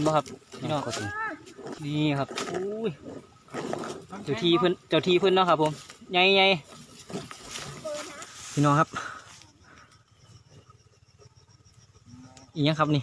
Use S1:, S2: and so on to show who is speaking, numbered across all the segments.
S1: เห็นบ่ครับพี่น้องนี่ครับอุ้ยเจ้าที่เพิ่นเจ้าที่เพิ่นเนาะครับ ผมใหญ่ใหญ่พี่น้องครับ อีกยังครับนี่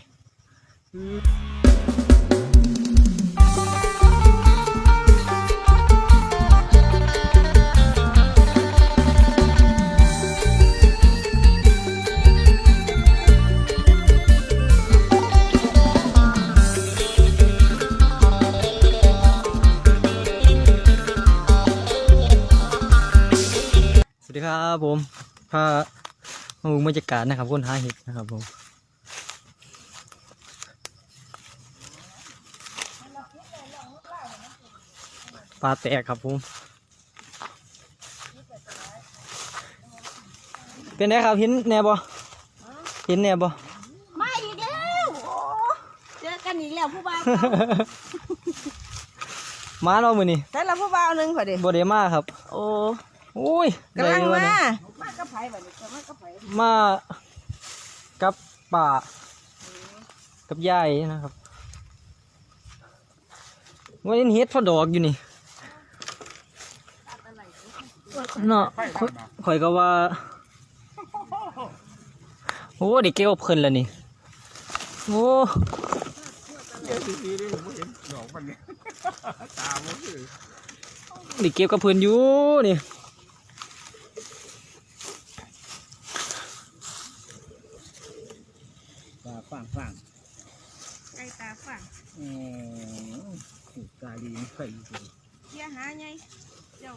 S1: ครับผมพามาดูบรรยากาศนะครับคนหาเห็ดนะครับผมปลาแตกครับผมเป็นไงครับเห็นแหน่บ่เห็นแหน่บ่
S2: มาอีกแล้วโอ้เจอกันอีกแล้วผู้บ่าว
S1: มาเนาะมื้อนี้
S2: แต่ละผู้บ่าวหนึงพอดี
S1: บ่ได้มาครับ
S2: โอ้
S1: โอ้ย
S2: กำลัง
S1: ได้อยู่
S2: มา
S1: นะ
S2: มากับไผบัดนี้มากับไผ
S1: มากับป่ากับยายนะครับว่าเห็นเฮ็ดพอดอกอยู่นี่เนาะข่อยข่อยก็ว่า โอ้เด็กเก็บเพิ่นแล้วนี่ โอ้
S3: เดี๋ยวดีๆเลยผมเห็นดอกมันเนี่ยตามันคือ
S1: เด็กเก็บกับเพิ่นอยู่นี่
S3: ตา ฟังฟัง
S2: ไก่ตาฝัง
S3: เออตาดีไฟดี
S2: เกียหาไงเจ้า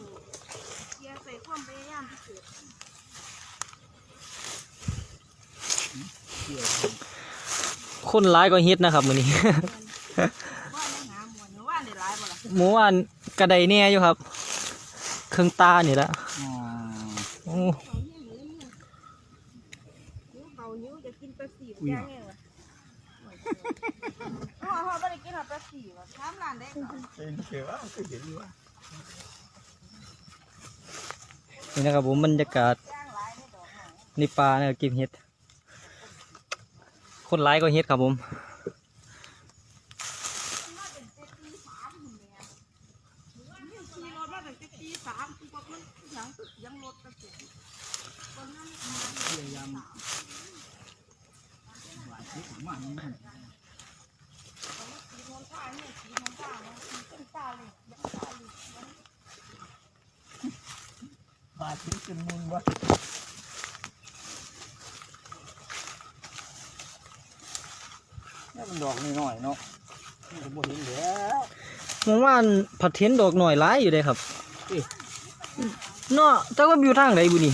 S2: เกียใส่ความพยายามที่สุด
S3: เที่ยว
S1: คนร้ายก็เฮ็ดนะครับมื้อนี้
S2: ว่ายังหาหมวนว่าได้หลายบ่ล่ะ
S1: หมูอันกระไดแน่อยู่ครับ เครื่องตานี่ละ
S3: อ๋อ
S1: โอ้
S2: เขาเฮียนหรือเนี่ยนิ้ว เขานิ้วจะกินปลาสีบ่ย่างไงวะอ๋อเขาบ่ได้กินหรอกปลาสีว่ะถามร้านได้ก่อน
S3: เป็นเขียวก็เห็นอยู่ว่า
S1: นี่นะครับผมบรรยากาศ
S2: ย่างหลายในดอกหน่อย
S1: ในป่านะครับเก็บเห็ด คนร้ายก็เห็ดครับผม
S2: ขี่รถมาตั้งแต่ตีสามกูบอกมันยังยังรถกระสุนตอนนั้น
S3: พยายามหวานที่ผมมันมัน
S2: สีทองฟ้าเนี่ยสีทองฟ้ามันเป็นตาเลยยังตาเลย
S3: หวานที่จนมุนวะนี่มันดอกน้อยเนาะมันก็บ่เห็นแล้ว
S1: ผมว่านผัดเทนดอกหน่อยร้ายอยู่เลยครับ
S3: เอ๊ะ
S1: เนาะแต่ว่าอยู่ทางไหนบุนี่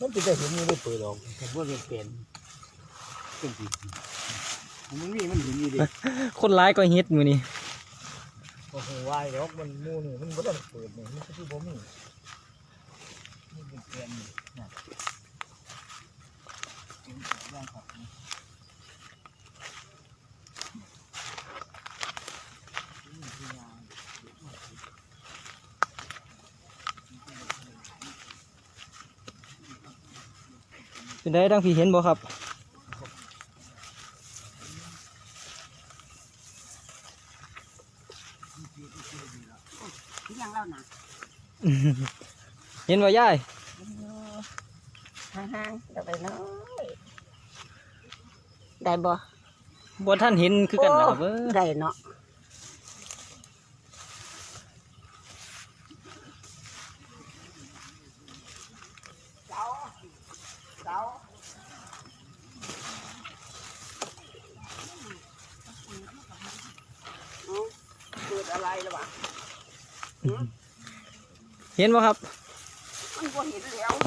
S3: มัน จะได้เห็นมันได้เปิดดอกแต่ว่าเป็นเป็นเป็นสีมันมีมันเห็นอยู่ดิ
S1: คนร้ายก็เห็ดมือนี่
S3: โอ้โหวายดอกมันมูนี่มันบ่ได้เปิดนี่มันก็คือบ่มีมันเป็นเป็นนะ เป็นย่างของ
S1: เป็นได้ดังพี่เห็นบ่ครับ
S2: ที่ยังเล่าหนัก
S1: เห็นบ่ยาย
S2: ห่างๆเดี๋ยวไปน้อยได้บ่
S1: บ่ท่านเห็นคือกันนะครับเออ
S2: ได้เนาะ กิดอะไรหรือเปล่า
S1: เห็นบ่ครับ
S2: มันก็เห็นแล้วเ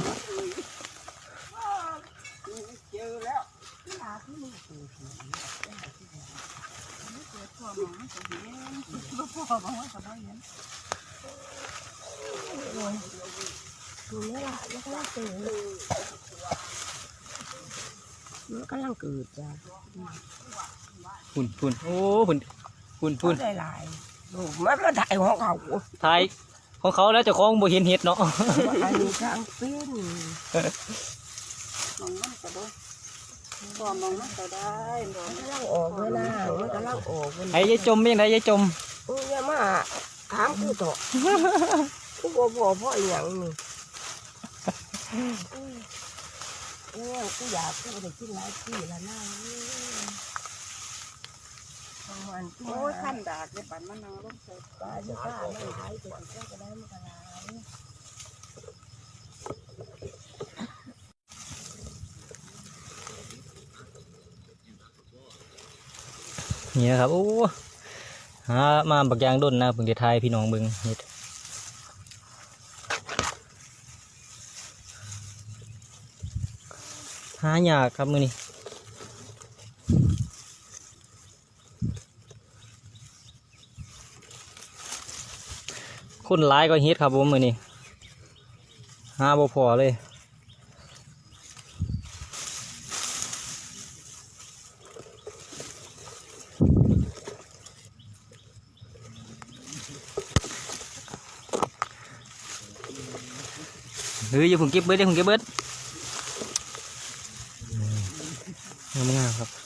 S2: ลยเจอแล้วตาที่มือเกิดเกิดพ่อมาจะเห็นพ่อบอกว่าจะไม่เห็นดูนี่ล่ะมันกำลังเกิดมันกำลังเกิดจ้ะ
S1: พุ่นพุ่นโอ้พุ่นพุ่นพุ่น
S2: ได้หลาย ลูกมันก็ได้ของเขา
S1: ท้ายของเขาแล้วเจ้าของบ่เห็นเห็ดเนาะ
S2: อันนี้กลางเป็นมันมันกระโดด
S4: บอมองมันก็ได้บอม
S2: กำลังออกเวลามันกำลังออกมัน
S1: ไอ้ยายจมเป็นยังไงยายจม
S2: โอ้ยอย่ามาถามกูต่อกูบ่พอพ่ออหย่างนี่เออกูอยากกูได้กินหลายปีแล้วนะมัน
S4: โอ้ยขั้นดากเลยปั่นมันนางลงใส่
S2: ปลาจะฆ่าไม่หายตัวก็จะได้มันก็หลาย
S1: นี่นะครับโอ้หามาบักยางด้นนะเพิ่งจะทายพี่น้องเบิงเฮ็ดหายากครับมือนี้ คนหลายก็เฮ็ดครับผมมือนี้หาบ่พอเลยเฮ้ยอย่าผมเก็บเบิดอย่าผมเก็บเบิดงามงามครับ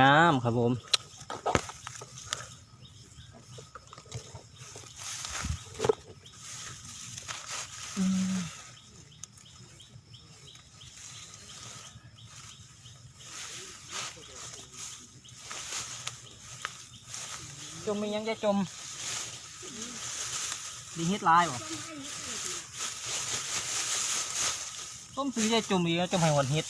S1: งามๆครับผมจมมียังจะจมดีเฮ็ดลายวะต้มซื้อจะจมอีกแล้วจมให้หวันเฮ็ด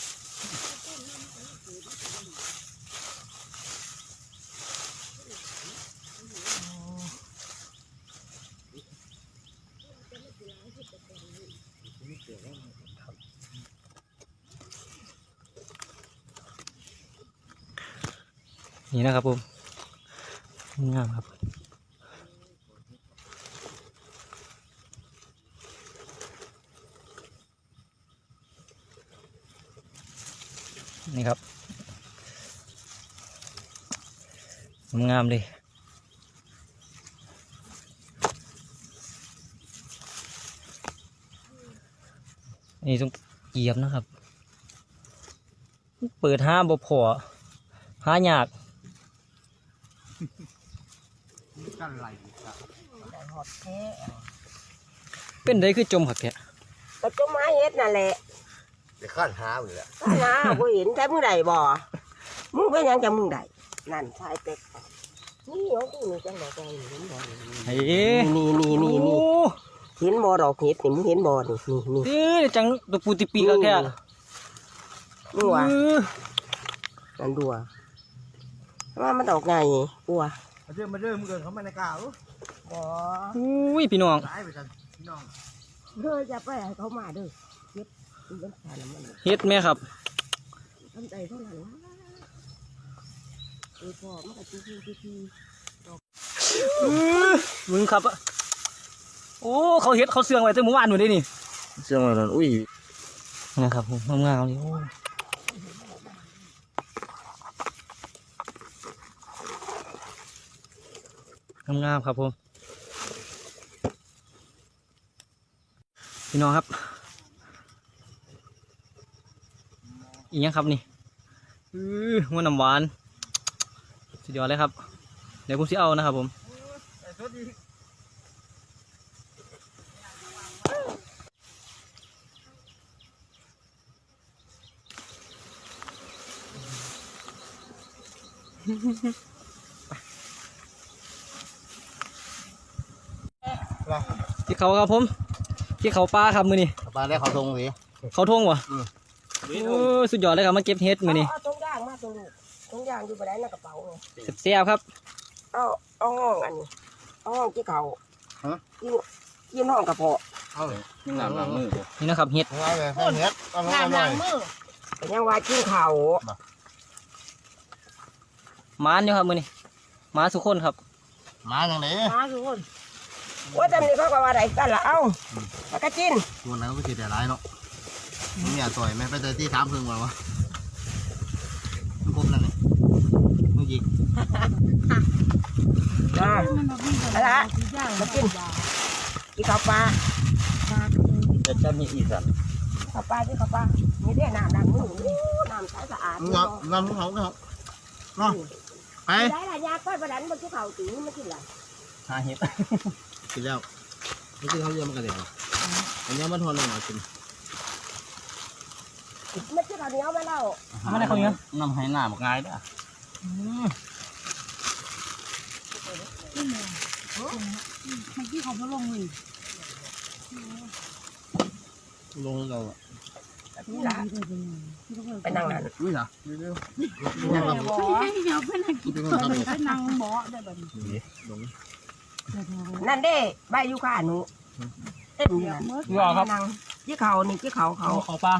S1: นี่นะครับผมงามครับนี่ครับ งามเลยนี่ต้องเหยียบนะครับ เปิดห้าบ่พอห้ายาก
S5: กันไหลครับ
S2: ได้หอด แท้
S1: เป็นได้คือจมผักแกะ
S2: ก็ต้นไม้เฮ็ดนั่นแหละ
S5: เดี๋ยวข้านหาเลยแหละ
S2: ถ้าหาบ่เห็นใช้มึงได้บ่มึงเป็นหยังจะมึงได้นั่นชายเป็ดนี่ของกูนี่จังดอกแกนี่เห็นบ่นี่
S1: เฮ้
S2: นี่นี่นี่นี่เห็นบ่ดอกเห็ดนี่มึงเห็นบ่นี่นี่นี่
S1: เอ้ยจังตัวปูติปีกแล้วแก
S2: นี่ว่ะ
S1: เออ
S2: นั่นดูว่ะว่ามันดอกไงกูว่ะ
S5: มาเริ่มมาเริ่มเกินเขาไม่ในกล่าว
S2: บ่
S1: อุ้ยพี่น้อง
S5: ตายไปกันพี่น้อง
S2: เด้อจะไปให้เขามาเด้อเฮ็ดมันเป็นสารมัน
S1: เฮ็ดแม่ครับ
S2: ทำใจเท่านั้นล่ะเออพ่อมันก็จี้จี้จี้
S1: มึงครับอะโอ้เขาเฮ็ดเขาเสื่องไว้ตั้งเมื่อวานหนูได้นี่
S5: เชื่อมันอุ้ย
S1: นะครับผมงามๆเลยโอ้งามๆครับผม พี่น้องครับ อีกยังครับนี่อือหัวน้ำหวานสุดยอดเลยครับเดี๋ยวผมสิเอานะครับผม
S5: ไอ้สดดี
S1: ที่เขาครับผม ที่เขาปลาครับมือนี่
S5: ปลาได้เขาทงสิ
S1: เขาทงวะ
S5: อืม
S1: โอ้ยสุดยอดเลยครับมาเก็บเฮ็ดมือนี่
S2: เอาตรงย่างมาตรงลูกตรงย่างอยู่ไปได้ในกระเป๋าไง
S1: เสียบๆครับ
S2: เอาเอาห้องอันนี้เอาห้องที่เขากินกินห้องกระเพาะ
S5: เอาเลยนี่น้ำล้างมือ
S1: นี่นะครับเฮ็ด
S5: เอาเลยให้เฮ็ดเอามาหน่อย
S2: เป็นยังว่ากินเขาว
S1: หมานอยู่ครับมือนี้หมาสุกคนครับ
S5: มาจังได๋
S4: มาทุกคน
S2: ว่าจำนี่เขาก็ว่าได้กันละเอ้าปากกาจิน
S5: ตัวนั้นก็สิได้หลายเนาะมึงอย่าต่อยแม่ไปแต่ที่ถามเพิ่งว่าวะมันครบนั่นนี่มึงยิง
S2: อ่า
S4: มันมาวิ่งกัน
S2: อะไรฮะ
S4: ย่าง
S2: มากินกินข้าวปลา
S1: จะจะมีอีสัน
S2: ข้าวปลาที่ข้าวปลานี่ได้น้ำดังมือนี่น้ำใสสะอาด
S5: มึงเอานำเขาเขาเนาะไป
S2: ได้ละยาก้อยประดันบนที่เขาตีมันกินละ
S1: หาเห็ด
S5: กินแล้วนี่คือเขาเรียกมันกระเด็นอันนี้มันทนหน่อยกิน
S2: มันกินข้าวเหนียวไปแล้ว
S1: ไม่ได้เขาเนี้ย
S5: น้ำให้หน้าบอกง่ายด้ะ
S4: มันกี้เขาไม่ลงเลย
S5: ลงเราอะ
S2: นี่ละไปนั่งนั่น
S5: อุ้ยเหรอเร็วๆยัง
S4: เเราฮ้ยเดี๋ยวเพื่อนให้กิน
S5: เป็น
S4: ตั
S5: คน
S4: ว
S5: ทำ
S4: เป็นนางบ่ได้แบบนี้
S5: ลง
S2: นั่นเด้ใบยูคาหนูเต็มอยู่นั่น
S1: รอครับ
S2: นั่งที่เขานี่ที่เขาเขา
S1: เขาปลา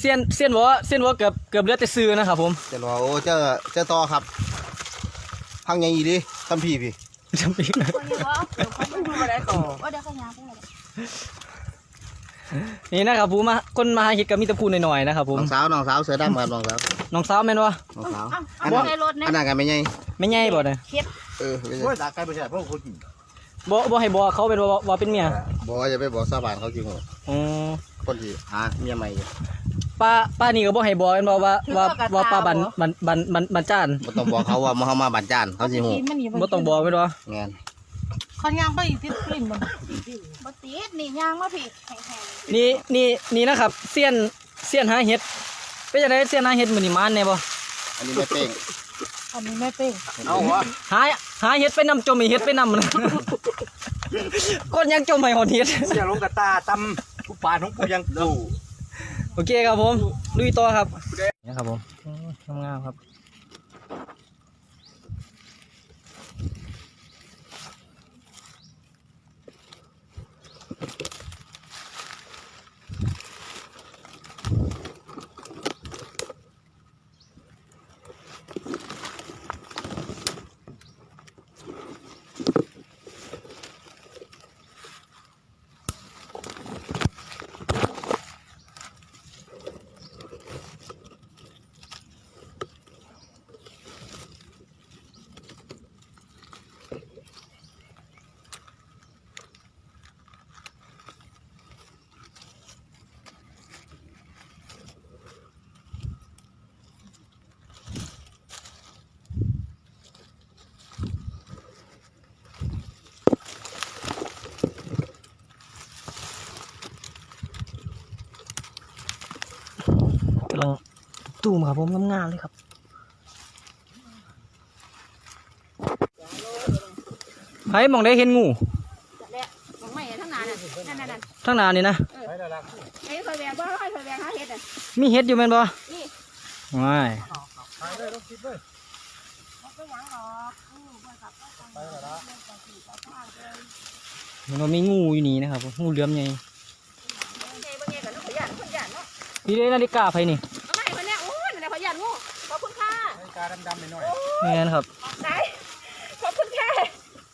S1: เสียนเสียนบอกว่าเสียนบอกว่าเกือบเกือบเหลือแต่ซื้อนะครับผม
S5: จะรอโอ้เจ้าเจ้าต่อครับพังยังอีดิตั้มพี่พี่
S1: จำปีก
S4: คนนี้บ่เดี๋ยวเขา
S2: มันดูมาได้ก่อ
S4: ว่าเดี๋ยวเขายางไปเลย
S1: นี่นะครับผมมาคนมาหาเห็ดกับมีแตะพูหน่อยๆนะครับผม
S5: น้องสาวน้องสาวเสือดำครับน้องสาว
S1: น้องสาวแม่นวะ
S5: น้องสาว
S4: เอาเอาในรถนะ
S5: อันนั้นกันไม่ใหญ่
S1: ไม่ใหญ่บ่เนี่ย
S5: เออไม่ใหญ่
S3: โอ้ยตาไกลไปใช่พวกคุณ
S1: บ่บ่ให้บอกเขาเป็นว่าว่าเป็นเมีย
S5: บอกว่าจะไปบอกสาบานเขาจริงเหรอ
S1: อ๋อ
S5: คนที่หาเมียใหม่อยู่
S1: ป้าป้านี่ก็บ่ให้บอกกันบ่ว่าว่าว่าป้าบันบันบันบันบันจ้าน
S5: บ่ต้องบอกเขาว่ามาเขามาบันจานเขาสิฮู้
S4: มันนี่
S1: บ่ต้องบอกแม่นวะ
S5: งาน
S4: เขายางไปอีกที่กลิ่นมันบ่ติดนี่ยางมาผิดแห้ง
S1: นี่นี่นี่นะครับเสียนเสียนหาเห็ดเป็นจังไดเสียนหาเห็ดมื้อนี้มานแน่บ่
S5: อันนี้ไม่เป้ง
S4: ๆอันนี้แม่เป้ง
S3: เอาวะ
S1: หาหาเห็ดไปนำจมให้เห็ดไปนำนะคนยังจมให้หอดเห็ด
S3: เสียลงกระตาตำ ผู้ปานของกูยังดู
S1: โอเคครับผมลุยต่อครับนี่ครับผมทำงานครับ ลังตูมครับผมงามๆเลยครับไห้มองได้เห็นงู
S4: และของใหม่ทั้งนั้นนั่นนั่น
S1: ทั้งนานนี่นะ
S3: ไอ้
S4: คอยแบกบ่คอยแบกหาเห็ดอะ
S1: มีเห็ดอยู่แม่นบ่
S4: นี่
S1: ว้าย
S3: ไปเลยต้องคิดเลย
S1: มันว่ามีงูอยู่นี่นะครับงูเหลือมใหญ่
S4: ไงบ่ไงกันเนาะขยันขยันเนาะ
S1: นี่ได้นาฬิกาไผนี่า
S3: ฬิกาดำๆหน่อย
S1: แม่นครับ
S4: ไหนขอบคุณค่ะ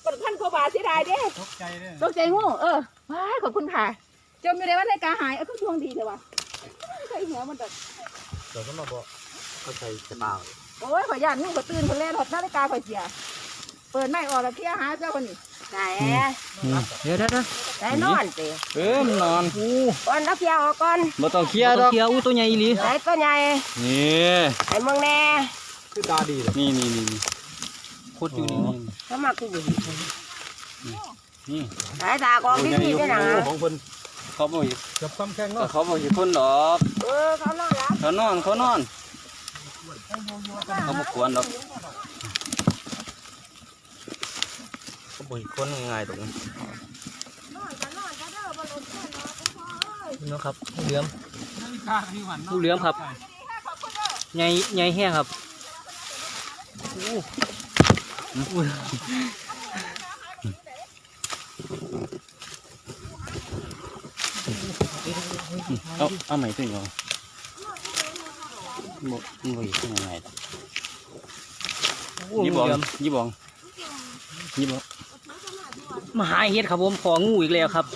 S4: กดพันกว่าบาทเสียดายเด้
S3: ๆตกใจเลย
S4: ตกใจงูเออว้ายขอบคุณค่ะจมอยู่ในวันรายการหายเออก็ช่วงดีเลยวะใส่หัวมันแบบ
S5: เดี๋ยวเขามาบอกเขาใส่กระเป๋า
S4: โอ้ยขอยันงูก็ตื่นคนแรกหดนาฬิกาข่อยเสีย เปิดไม่ออกแล้วเคลียร์หาเจ้าคนนี้
S2: ไหน
S1: นี่เดี๋ยวเดี๋ยวเดี๋ยว
S2: ไหนนอนเตะ
S1: เออมันนอนอู้
S2: ก่อนนักเที่ยวออกก่อน
S1: บ่ต้องเคลียร์ดอกเคลียร์อู้ตัวใหญ่อีหลี
S2: ไหนตัวใหญ่
S1: นี่
S2: ไหนเมืองแน่
S3: คือตาดีเลย
S1: นี่นี่นี่นี่โคตรอยู่นี่นี่
S2: ถ้ามาคืออยู่
S1: นี่
S2: สายตากองพี่พี่ด้วยนะ
S3: ของคน
S1: เขาบอกอยู่
S3: กับซ้ำแข้ง
S1: แต่
S3: เนาะ
S1: เขาบอกอยู่คนดอก
S2: เออเขานอนรับ
S1: เขานอนเขานอนเขาบกวนหรอกเขาบกคนง่ายๆตรงนี้
S4: น้อยกันน้อยกันเด้อบอลลูนแค่น้อยก็พอเอ้ย
S1: นี่เนาะครับงูเหลือม
S3: ข้าที่หัน
S1: งูเหลือมครับใหญ่ใหญ่แห้งครับอู้อู้ เอาเอาใหม่ตัวนี้ก่อนบ่บ่อีกยังไงยี่บองยี่บองยี่บองมาหาเห็ดครับผมของงูอีกแล้วครับ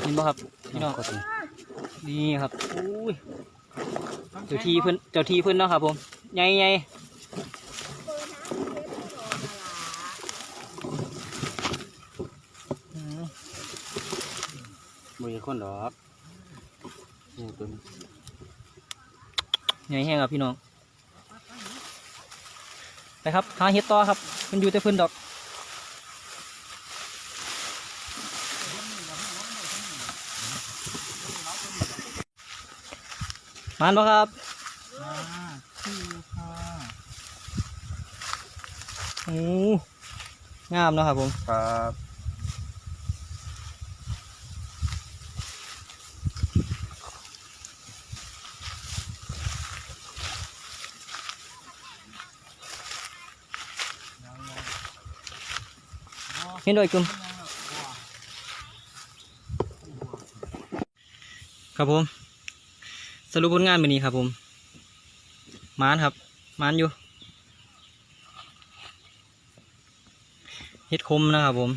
S1: เห็นบ่ครับพี่น้องนี่ครับอุ้ยเจ้าทีเพิ่นเจ้าทีเพิ่นเนาะครับผมใหญ่ใหญ่อืมบ่มีคนดอกนี่ตัวนี้ใหญ่แห้งครับพี่น้องไปครับหาเห็ดต่อครับมันอยู่แต่เพิ่นดอก มานบ่ครับโอ้งามเนาะครับผม
S3: ครับ
S1: เห็นด้วยกลุ่มครับผม สรุปผลงานวันนี้ครับผมมานครับมานอยู่เฮ็ดคมนะครับผม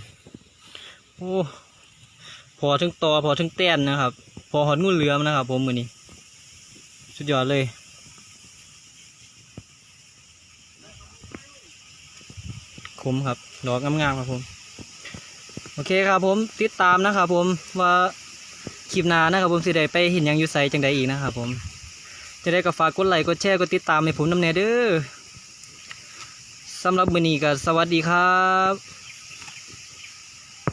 S1: โอ้พอถึงตอพอถึงแต้นนะครับ พอหอดงูเหลือมนะครับ ผมมือนี้สุดยอดเลยคมครับดอกงามๆครับผม โอเคครับผมติดตามนะครับผมว่า คลิปหน้านะครับผมสิได้ไปเห็นยังอยู่ใสจังใดอีกนะครับผมจะได้ก็ฝากกดไลค์กดแชร์กดติดตามให้ผมนำแน่เด้อสำหรับมือนี้ก็สวัสดีครับ